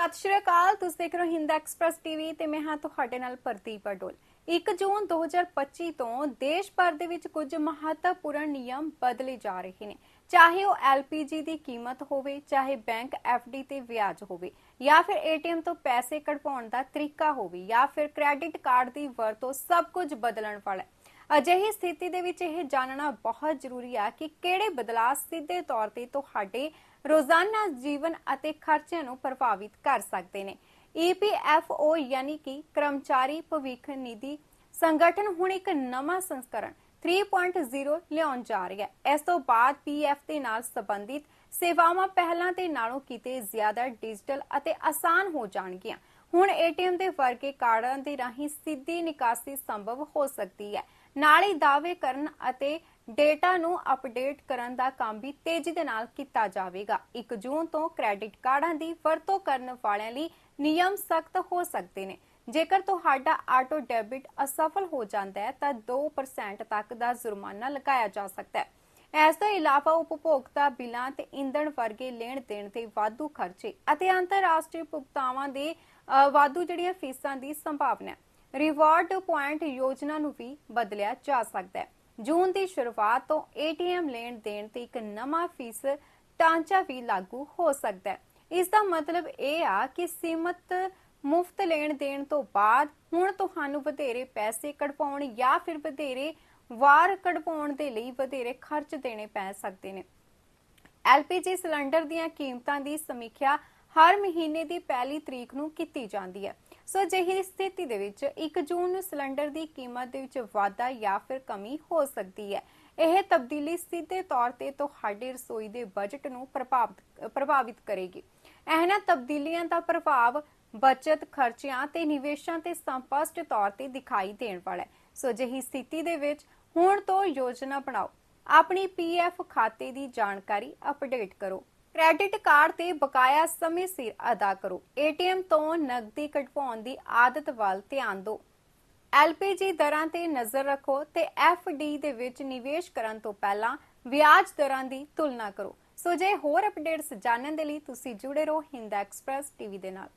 ਸਤਿ ਸ਼੍ਰੀ ਅਕਾਲ, ਤੁਸੀਂ ਦੇਖ ਰਹੇ ਹੋ ਹਿੰਦ ਐਕਸਪ੍ਰੈਸ ਟੀਵੀ ਤੇ ਮੈਂ ਹਾਂ ਤੁਹਾਡੇ ਨਾਲ ਪ੍ਰਦੀਪ ਅਡੋਲ। 1 ਜੂਨ 2025 ਤੋਂ ਦੇਸ਼ ਭਰ ਦੇ ਵਿੱਚ ਕੁਝ ਮਹੱਤਵਪੂਰਨ ਨਿਯਮ ਬਦਲੇ ਜਾ ਰਹੇ ਨੇ। ਚਾਹੇ ਉਹ LPG ਦੀ ਕੀਮਤ ਹੋਵੇ, ਚਾਹੇ ਬੈਂਕ FD ਤੇ ਵਿਆਜ ਹੋਵੇ, ਜਾਂ ਫਿਰ ATM ਤੋਂ ਪੈਸੇ ਕਢਵਾਉਣ ਦਾ ਤਰੀਕਾ ਹੋਵੇ, ਜਾਂ ਫਿਰ ਕ੍ਰੈਡਿਟ ਕਾਰਡ ਦੀ ਵਰਤੋਂ ਸਭ ਕੁਝ ਬਦਲਣ ਵਾਲਾ ਅਜਿਹੀ ਸਥਿਤੀ ਦੇ ਵਿੱਚ ਇਹ ਜਾਣਨਾ ਬਹੁਤ ਜ਼ਰੂਰੀ ਆ ਕਿ ਕਿਹੜੇ ਬਦਲਾਅ ਸਿੱਧੇ ਤੌਰ ਤੇ ਤੁਹਾਡੇ ਰੋਜ਼ਾਨਾ ਜੀਵਨ ਅਤੇ ਖਰਚਿਆਂ ਨੂੰ ਪ੍ਰਭਾਵਿਤ ਕਰ ਸਕਦੇ ਨੇ। EPFO ਯਾਨੀ ਕਿ ਕਰਮਚਾਰੀ ਭਵਿੱਖ ਨਿਧੀ ਸੰਗਠਨ ਹੁਣ ਇੱਕ ਨਵਾਂ ਸੰਸਕਰਣ 3.0 ਲਿਆਉਣ ਜਾ ਰਿਹਾ ਹੈ। ਇਸ ਤੋਂ ਬਾਅਦ PF ਦੇ ਨਾਲ ਸੰਬੰਧਿਤ ਸੇਵਾਵਾਂ ਪਹਿਲਾਂ ਤੇ ਨਾਲੋਂ ਕਿਤੇ ਜ਼ਿਆਦਾ ਡਿਜੀਟਲ ਅਤੇ ਆਸਾਨ ਹੋ ਜਾਣਗੀਆਂ। ਹੁਣ ATM ਦੇ ਵਰਗੇ ਕਾਰਡਾਂ ਦੇ ਰਾਹੀਂ ਸਿੱਧੀ ਨਿਕਾਸੀ ਸੰਭਵ ਹੋ ਸਕਦੀ ਹੈ। ਨਾਲ ਹੀ ਦਾਅਵੇ ਕਰਨ ਅਤੇ ਡੇਟਾ ਨੂੰ ਅਪਡੇਟ ਕਰਨ ਦਾ ਕੰਮ ਵੀ ਤੇਜ਼ੀ ਦੇ ਨਾਲ ਕੀਤਾ ਜਾਵੇਗਾ। 1 ਜੂਨ ਤੋਂ ਕ੍ਰੈਡਿਟ ਕਾਰਡਾਂ ਦੀ ਵਰਤੋਂ ਕਰਨ ਵਾਲਿਆਂ ਲਈ ਨਿਯਮ ਸਖਤ ਹੋ ਸਕਦੇ ਨੇ। ਜੇਕਰ ਤੁਹਾਡਾ ਆਟੋ ਡੈਬਿਟ ਅਸਫਲ ਹੋ ਜਾਂਦਾ ਹੈ, ਤਾਂ 2% ਤੱਕ ਦਾ ਜੁਰਮਾਨਾ ਲਗਾਇਆ ਜਾ ਸਕਦਾ ਹੈ। ਇਸ ਤੋਂ ਇਲਾਵਾ ਉਪਭੋਗਤਾ ਬਿਲਾਂ ਤੇ ਇੰਧਣ ਵਰਗੇ ਲੈਣ ਦੇਣ ਤੇ ਵਾਧੂ ਖਰਚੇ ਅਤੇ ਅੰਤਰਰਾਸ਼ਟਰੀ ਭੁਗਤਾਵਾਂ ਦੇ ਵਾਧੂ ਜਿਹੜੀਆਂ ਫੀਸਾਂ ਦੀ ਸੰਭਾਵਨਾ ਹੈ ਰਿਵਾਰਡ ਪੁਆਇੰਟ ਯੋਜਨਾ ਨੂੰ ਵੀ ਬਦਲਿਆ ਜਾ ਸਕਦਾ ਹੈ। ਜੂਨ ਦੀ ਸ਼ੁਰੂਆਤ ਤੋਂ ATM ਲੈਣ ਦੇਣ ਤੇ ਇੱਕ ਨਵਾਂ ਫੀਸ ਢਾਂਚਾ ਵੀ ਲਾਗੂ ਹੋ ਸਕਦਾ ਹੈ। ਇਸ ਦਾ ਮਤਲਬ ਇਹ ਆ ਕਿ ਸੀਮਤ ਮੁਫਤ ਲੈਣ ਦੇਣ ਤੋਂ ਬਾਅਦ ਹੁਣ ਤੁਹਾਨੂੰ ਵਧੇਰੇ ਪੈਸੇ ਕਢਵਾਉਣ ਜਾਂ ਫਿਰ ਵਧੇਰੇ ਵਾਰ ਕਢਵਾਉਣ ਦੇ ਲਈ ਵਧੇਰੇ ਖਰਚ ਦੇਣੇ ਪੈ ਸਕਦੇ ਨੇ। LPG ਸਿਲੰਡਰ ਦੀਆਂ ਕੀਮਤਾਂ ਦੀ ਸਮੀਖਿਆ ਹਰ ਮਹੀਨੇ ਦੀ ਪਹਿਲੀ ਤਰੀਕ ਨੂੰ ਕੀਤੀ ਜਾਂਦੀ ਹੈ। ਸੋ ਜਿਹੀ ਸਥਿਤੀ ਦੇ ਵਿੱਚ 1 ਜੂਨ ਨੂੰ ਸਿਲੰਡਰ ਦੀ ਕੀਮਤ ਦੇ ਵਿੱਚ ਵਾਧਾ ਜਾਂ ਫਿਰ ਕਮੀ ਹੋ ਸਕਦੀ ਹੈ। ਇਹ ਤਬਦੀਲੀ ਸਿੱਧੇ ਤੌਰ ਤੇ ਤੁਹਾਡੇ ਰਸੋਈ ਦੇ ਬਜਟ ਨੂੰ ਪ੍ਰਭਾਵਿਤ ਕਰੇਗੀ। ਇਹਨਾਂ ਤਬਦੀਲੀਆਂ ਦਾ ਪ੍ਰਭਾਵ ਬਚਤ ਖਰਚਿਆਂ ਤੇ ਨਿਵੇਸ਼ਾਂ ਤੇ ਸਪਸ਼ਟ ਤੌਰ ਤੇ ਦਿਖਾਈ ਦੇਣ ਵਾਲਾ ਹੈ। ਸੋ ਅਜਿਹੀ ਸਥਿਤੀ ਦੇ ਵਿੱਚ ਹੁਣ ਤੋਂ ਯੋਜਨਾ ਬਣਾਓ। ਆਪਣੀ ਪੀਐਫ ਖਾਤੇ ਦੀ ਜਾਣਕਾਰੀ ਅਪਡੇਟ ਕਰੋ। ਕ੍ਰੈਡਿਟ ਕਾਰਡ ਤੇ ਬਕਾਇਆ ਸਮੇਂ ਸਿਰ ਅਦਾ ਕਰੋ। ਏਟੀਐਮ ਤੋਂ ਨਕਦੀ ਕਢਵਾਉਣ ਦੀ ਆਦਤ ਵੱਲ ਧਿਆਨ ਦਿਓ। LPG ਦਰਾਂ ਤੇ ਨਜ਼ਰ ਰੱਖੋ ਤੇ FD ਦੇ ਵਿੱਚ ਨਿਵੇਸ਼ ਕਰਨ ਤੋਂ ਪਹਿਲਾਂ ਵਿਆਜ ਦਰਾਂ ਦੀ ਤੁਲਨਾ ਕਰੋ। ਸੋ ਜੇ ਹੋਰ ਅਪਡੇਟਸ ਜਾਣਨ ਦੇ ਲਈ ਤੁਸੀਂ ਜੁੜੇ ਰਹੋ ਹਿੰਦ ਐਕਸਪ੍ਰੈਸ ਟੀਵੀ ਦੇ ਨਾਲ।